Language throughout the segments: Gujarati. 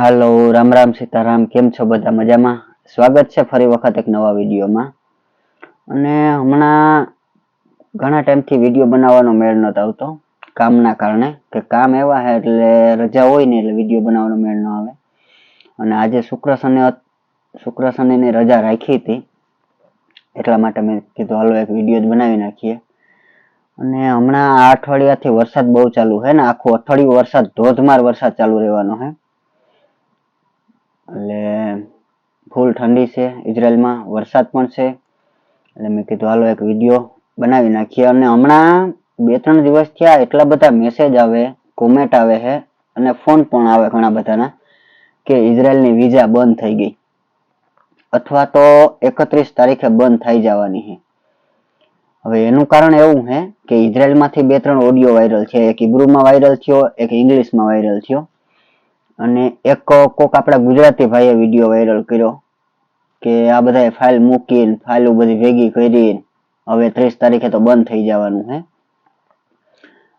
હાલો, રામ રામ સીતારામ, કેમ છો બધા મજામાં? સ્વાગત છે ફરી વખત એક નવા વિડીયોમાં. અને હમણાં ઘણા ટાઈમથી વીડિયો બનાવવાનો મેળ નતો આવતો, કામના કારણે. કે કામ એવા હે એટલે રજા હોય ને એટલે વીડિયો બનાવવાનો મેળ ન આવે. અને આજે શુક્ર શનિ શુક્ર શનિની રજા રાખી હતી. એટલા માટે મેં કીધું, હાલો, એક વીડિયો જ બનાવી નાખીએ. અને હમણાં આ અઠવાડિયાથી વરસાદ બહુ ચાલુ છે ને, આખું અઠવાડિયું વરસાદ, ધોધમાર વરસાદ ચાલુ રહેવાનો છે એટલે ફૂલ ઠંડી છે, ઇઝરાયલમાં વરસાદ પણ છે. એટલે મેં કીધું, હાલો એક વીડિયો બનાવી નાખીએ. અને હમણાં બે ત્રણ દિવસ થયા એટલા બધા મેસેજ આવે કોમેન્ટ આવે છે અને ફોન પણ આવે ઘણા બધાના કે ઇઝરાયલની વિઝા બંધ થઈ ગઈ. અથવા તો એકત્રીસ તારીખે બંધ થઈ જવાની છે. હવે એનું કારણ એવું છે કે ઇઝરાયલમાંથી બે ત્રણ ઓડિયો વાયરલ છે. એક ઇબ્રુમાં વાયરલ થયો, એક ઇંગ્લિશમાં વાયરલ થયો. અને એક કોક આપણા ગુજરાતી ભાઈએ વીડિયો વાયરલ કર્યો કે આ બધા ફાઇલ મૂકીને ફાઇલો બધી ભેગી કરી હવે ત્રીસ તારીખે તો બંધ થઈ જવાનું હે.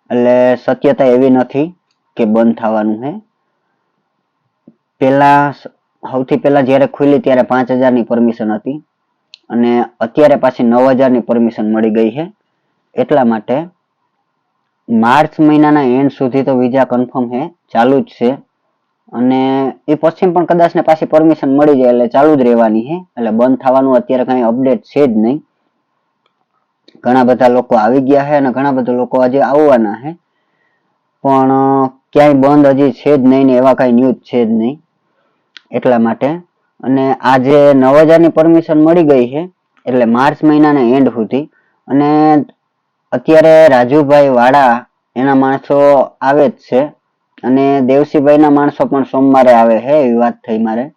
એટલે શક્યતા એવી નથી કે બંધ થવાનું હે. પેલા સૌથી પહેલા જ્યારે ખુલી ત્યારે પાંચ હજારની પરમિશન હતી અને અત્યારે પાછી નવ હજારની પરમિશન મળી ગઈ છે એટલા માટે માર્ચ મહિનાના એન્ડ સુધી તો વિઝા કન્ફર્મ છે ચાલુ જ છે. અને એ પશ્ચિમ પણ કદાચ ને પાછી પરમિશન મળી જાય એટલે ચાલુ જ રહેવાની છે એટલે બંધ થવાનું અત્યારે કઈ અપડેટ છે જ નહીં. ઘણા બધા લોકો આવી ગયા છે અને ઘણા બધા લોકો હજી આવવાના છે પણ ક્યાંય બંધ હજી છે જ નહીં ને એવા કઈ ન્યૂઝ છે જ નહીં. એટલા માટે. અને આજે નવ હજારની પરમિશન મળી ગઈ છે. એટલે માર્ચ મહિનાને એન્ડ સુધી. અને અત્યારે રાજુભાઈ વાડા એના માણસો આવે જ છે. અને દેવસીભાઈના માણસો પણ સોમવારે આવે છે, એવી વાત થઈ મારે.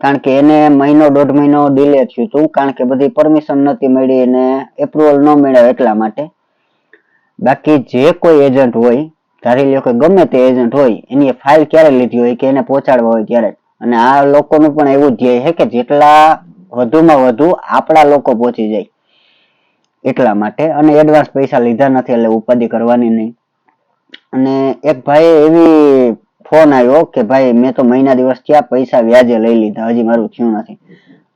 કારણ કે એને મહિનો દોઢ મહિનો ડિલે થયું હતું, કારણ કે બધી પરમિશન નથી મળી અને એપ્રુવલ ન મળ્યા એટલા માટે. બાકી જે કોઈ એજન્ટ હોય, ધારી લ્યો કે ગમે તે એજન્ટ હોય, એની ફાઇલ ક્યારે લીધી હોય કે એને પહોંચાડવા હોય ત્યારે અને આ લોકોનું પણ એવું ધ્યેય છે કે જેટલા વધુમાં વધુ આપણા લોકો પહોંચી જાય એટલા માટે. અને એડવાન્સ પૈસા લીધા નથી એટલે ઉપાધિ કરવાની નહીં. અને એક ભાઈ એવી ફોન આવ્યો કે ભાઈ, મેં તો મહિના દિવસ થયા, પૈસા વ્યાજે લઈ લીધા, હજી મારું થયું નથી.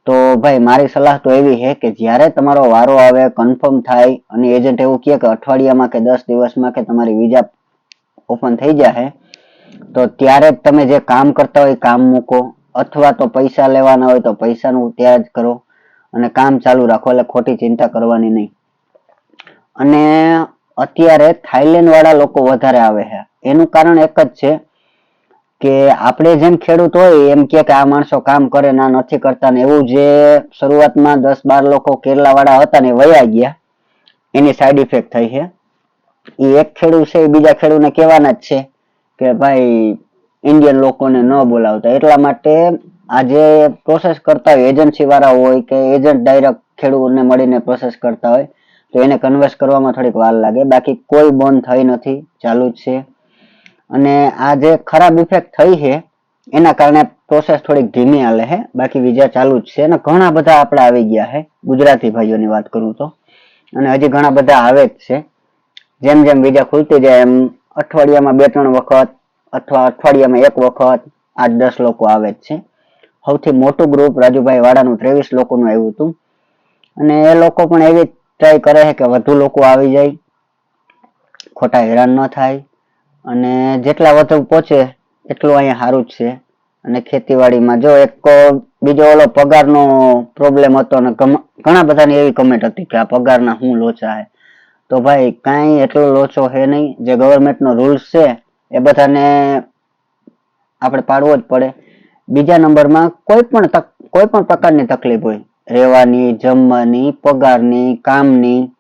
તો ભાઈ, મારી સલાહ તો એવી છે કે જ્યારે તમારો વારો આવે કન્ફર્મ થાય, અને એજન્ટ એવું કહે કે અઠવાડિયામાં કે દસ દિવસમાં કે તમારી વિઝા ઓપન થઈ જશે તો ત્યારે જ તમે જે કામ કરતા હોય કામ મૂકો. અથવા તો પૈસા લેવાના હોય તો પૈસાનું ત્યાં જ કરો. અને કામ ચાલુ રાખો એટલે ખોટી ચિંતા કરવાની નહીં. અને અત્યારે થાઈલેન્ડ વાળા લોકો વધારે આવે છે. એનું કારણ એક જ છે કે આપણે જેમ ખેડૂત હોય એમ કે આ માણસો કામ કરે ના નથી કરતા ને એવું જે શરૂઆતમાં દસ બાર લોકો કેરલા વાળા હતા ને વયા ગયા, એની સાઈડ ઇફેક્ટ થઈ છે. એ એક ખેડૂત છે, એ બીજા ખેડૂતને કહેવાના જ છે કે ભાઈ ઇન્ડિયન લોકોને ન બોલાવતા. એટલા માટે આજે પ્રોસેસ કરતા હોય એજન્સી વાળા હોય કે એજન્ટ ડાયરેક્ટ ખેડૂતને મળીને પ્રોસેસ કરતા હોય તો એને કન્વર્સ કરવામાં થોડીક વાર લાગે. બાકી કોઈ બંધ થઈ નથી. ચાલુ જ છે. અને આ જે ખરાબ ઇફેક્ટ થઈ છે, એના કારણે પ્રોસેસ થોડીક ધીમી હાલે છે. બાકી બીજા ચાલુ જ છે. અને ઘણા બધા આપણે આવી ગયા છે. ગુજરાતી ભાઈઓની વાત કરું તો. અને હજી ઘણા બધા આવે જ છે. જેમ જેમ બીજા ખુલતી જાય, એમ અઠવાડિયામાં બે ત્રણ વખત અથવા અઠવાડિયામાં એક વખત આઠ દસ લોકો આવે જ છે. સૌથી મોટું ગ્રુપ રાજુભાઈ વાડાનું ત્રેવીસ લોકોનું આવ્યું હતું. અને એ લોકો પણ એવી ટ્રાય કરે છે કે વધુ લોકો આવી જાય, ખોટા હેરાન ન થાય, અને જેટલા વધુ પહોંચે એટલું અહીંયા સારું જ છે. અને ખેતીવાડીમાં જો એક બીજો ઓલો પગારનો પ્રોબ્લેમ હતો અને ઘણા બધાની એવી કમેન્ટ હતી કે આ પગારના શું લોચા છે તો ભાઈ, કાંઈ એટલો લોચો છે નહીં. જે ગવર્મેન્ટનો રૂલ્સ છે, એ બધાને આપણે પાડવો જ પડે. બીજા નંબરમાં કોઈ પણ તક, કોઈ પણ પ્રકારની તકલીફ હોય રહેવાની, જમવાની, પગારની, કામની,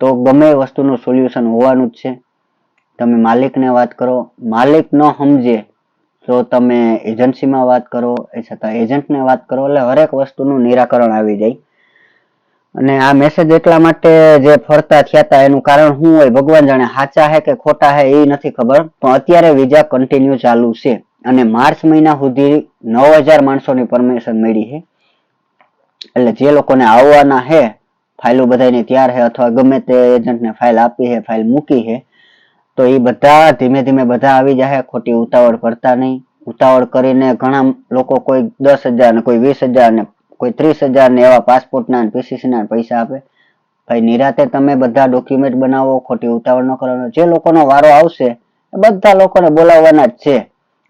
તો ગમે વસ્તુનું સોલ્યુશન હોવાનું જ છે. તમે માલિકને વાત કરો. માલિક ન સમજે તો તમે એજન્સીમાં વાત કરો. એ છતાં એજન્ટને વાત કરો. એટલે હરેક વસ્તુનું નિરાકરણ આવી જાય. અને આ મેસેજ એટલા માટે જે ફરતા થયા હતા એનું કારણ શું હોય? ભગવાન જાણે સાચા હે કે ખોટા હે એ નથી ખબર, પણ અત્યારે વિઝા કન્ટિન્યુ ચાલુ છે. અને માર્ચ મહિના સુધી નવ હજાર માણસોની પરમિશન મળી છે. એટલે જે લોકોને આવવાના છે ફાઇલો બધાને તૈયાર છે અથવા ગમે તે એજન્ટને ફાઇલ આપી છે ફાઇલ મૂકી છે તો એ બધા ધીમે ધીમે બધા આવી જાય ખોટી ઉતાવળ કરતા નહીં. ઉતાવળ કરીને ઘણા લોકો કોઈ દસ હજાર ને કોઈ વીસ હજાર ને કોઈ ત્રીસ હજાર ને એવા પાસપોર્ટના પીસીસીના પૈસા આપે. ભાઈ, નિરાતે તમે બધા ડોક્યુમેન્ટ બનાવો, ખોટી ઉતાવળ ન કરવાનો. જે લોકોનો વારો આવશે બધા લોકોને બોલાવવાના જ છે.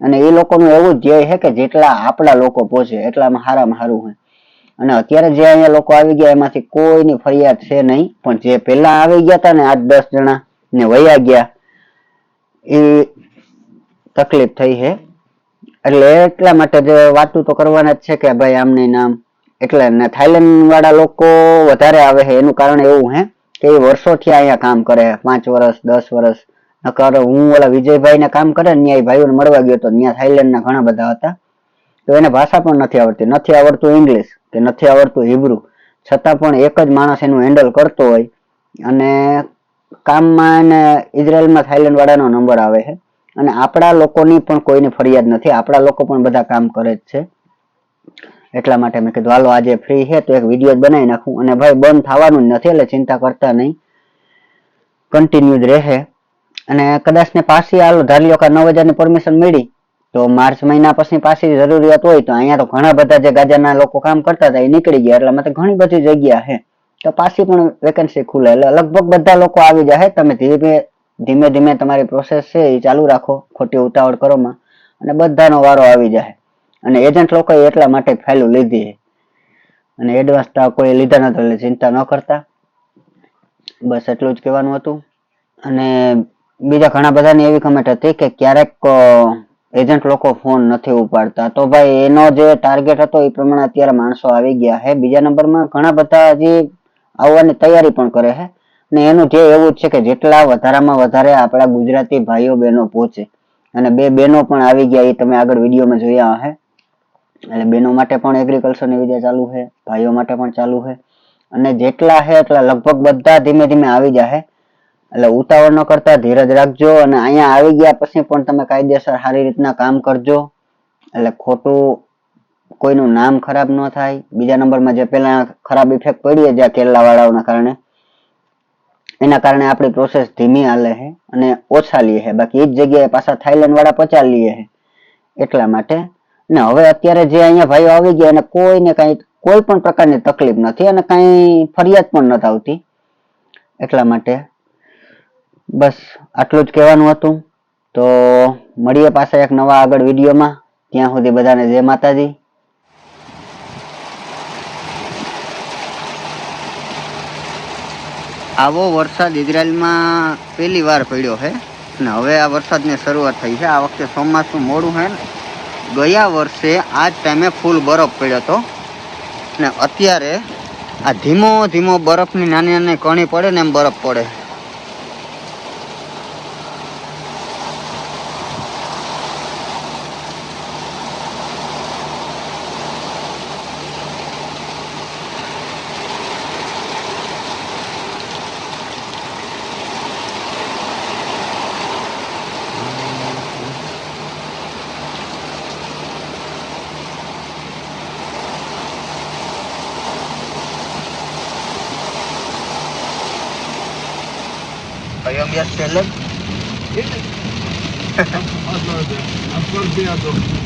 અને એ લોકોનું એવું ધ્યેય છે કે જેટલા આપણા લોકો પહોંચે એટલામાં સારામાં સારું હોય. અને અત્યારે જે અહીંયા લોકો આવી ગયા, એમાંથી કોઈની ફરિયાદ છે નહીં, પણ જે પહેલા આવી ગયા હતા ને આઠ દસ જણા ને વયા ગયા, એ તકલીફ થઈ છે એટલે એટલા માટે જે વાતું તો કરવાના જ છે કે ભાઈ આમને નામ એટલે ને થાઈલેન્ડ વાળા લોકો વધારે આવે છે એનું કારણ એવું હે કે એ વર્ષોથી અહીંયા કામ કરે, પાંચ વર્ષ, દસ વર્ષ, નકર હું ઓલા વિજયભાઈ ને કામ કરે ને ભાઈઓને મળવા ગયો તો ત્યાં થાઈલેન્ડ ના ઘણા બધા હતા. તો એને ભાષા પણ નથી આવડતી. નથી આવડતું ઇંગ્લિશ કે નથી આવડતું હિબ્રુ છતાં પણ એક જ માણસ એનું હેન્ડલ કરતો હોય અને કામમાં એને ઇઝરાયલમાં થાઈલેન્ડ વાળાનો નંબર આવે છે. અને આપણા લોકોની પણ કોઈની ફરિયાદ નથી. આપણા લોકો પણ બધા કામ કરે જ છે. એટલા માટે મેં કીધું, હાલો, આજે ફ્રી છે, તો એક વીડિયો જ બનાવી નાખું. અને ભાઈ, બંધ થવાનું જ નથી, એટલે ચિંતા કરતા નહીં. કન્ટિન્યુ જ રહે. અને કદાચ ને પાછી હાલો ધારી લો કે નવ હજારની પરમિશન મળી તો માર્ચ મહિના પછી પાછી જરૂરિયાત હોય તો અહીંયા તો ઘણા બધા જે ગાજાના લોકો કામ કરતા હતા એ નીકળી ગયા, એટલે માટે ઘણી બધી જગ્યા છે. તો પાછી પણ વેકેન્સી ખુલે, એટલે લગભગ બધા લોકો આવી જાય તમે ધીમે ધીમે ધીમે તમારી પ્રોસેસ છે એ ચાલુ રાખો, ખોટી ઉતાવળ કરોમાં અને બધાનો વારો આવી જાય. અને એજન્ટ લોકોએ એટલા માટે ફાઇલો લીધી અને એડવાન્સ કોઈ લીધા નતા, એટલે ચિંતા ન કરતા. બસ એટલું જ કહેવાનું હતું. અને બીજા ઘણા બધાની એવી કમેન્ટ હતી કે ક્યારેક એજન્ટ લોકો ફોન નથી ઉપાડતા. તો ભાઈ, એનો જે ટાર્ગેટ હતો એ પ્રમાણે અત્યારે માણસો આવી ગયા છે બીજા નંબરમાં ઘણા બધા હજી આવવાની તૈયારી પણ કરે છે ને એનું ધ્યેય એવું જ છે કે જેટલા વધારામાં વધારે આપણા ગુજરાતી ભાઈઓ બહેનો પહોંચે. અને બે બહેનો પણ આવી ગયા, એ તમે આગળ વિડીયોમાં જોયા હશે એટલે બહેનો માટે પણ એગ્રીકલ્ચરની વિદ્યા ચાલુ છે ભાઈઓ માટે પણ ચાલુ છે અને જેટલા છે એટલા લગભગ બધા ધીમે ધીમે આવી જાય એટલે ઉતાવળ ન કરતા ધીરજ રાખજો અને અહીંયા આવી ગયા પછી પણ તમે કાયદેસર સારી રીતના કામ કરજો. એટલે ખોટું કોઈનું નામ ખરાબ ન થાય. બીજા નંબરમાં જે પહેલા ખરાબ ઇફેક્ટ પડી જ્યાં કેરલા વાળાઓના કારણે, એના કારણે આપણી પ્રોસેસ ધીમી હાલે છે અને ઓછા લઈએ છે. બાકી એ જ જગ્યાએ પાછા થાઈલેન્ડ વાળા પચા લઈએ છે એટલા માટે. ને હવે અત્યારે જે અહીંયા ભાઈઓ આવી ગયા એને કોઈને કાંઈ, કોઈ પણ પ્રકારની તકલીફ નથી અને કાંઈ ફરિયાદ પણ નથી આવતી એટલા માટે બસ, આટલું જ કહેવાનું હતું. તો મળીએ પાછા એક નવા આગળ વિડીયોમાં. ત્યાં સુધી બધાને જય માતાજી. આવો વરસાદ ઇઝરાયલમાં પહેલી વાર પડ્યો છે અને હવે આ વરસાદની શરૂઆત થઈ છે. આ વખતે ચોમાસું મોડું છે ને ગયા વર્ષે આ જ ટાઈમે ફૂલ બરફ પડ્યો હતો. ને અત્યારે આ ધીમો ધીમો બરફની નાની નાની કણી પડે ને એમ બરફ પડે. I am your seller. Yes. I'm sorry. I'm sorry.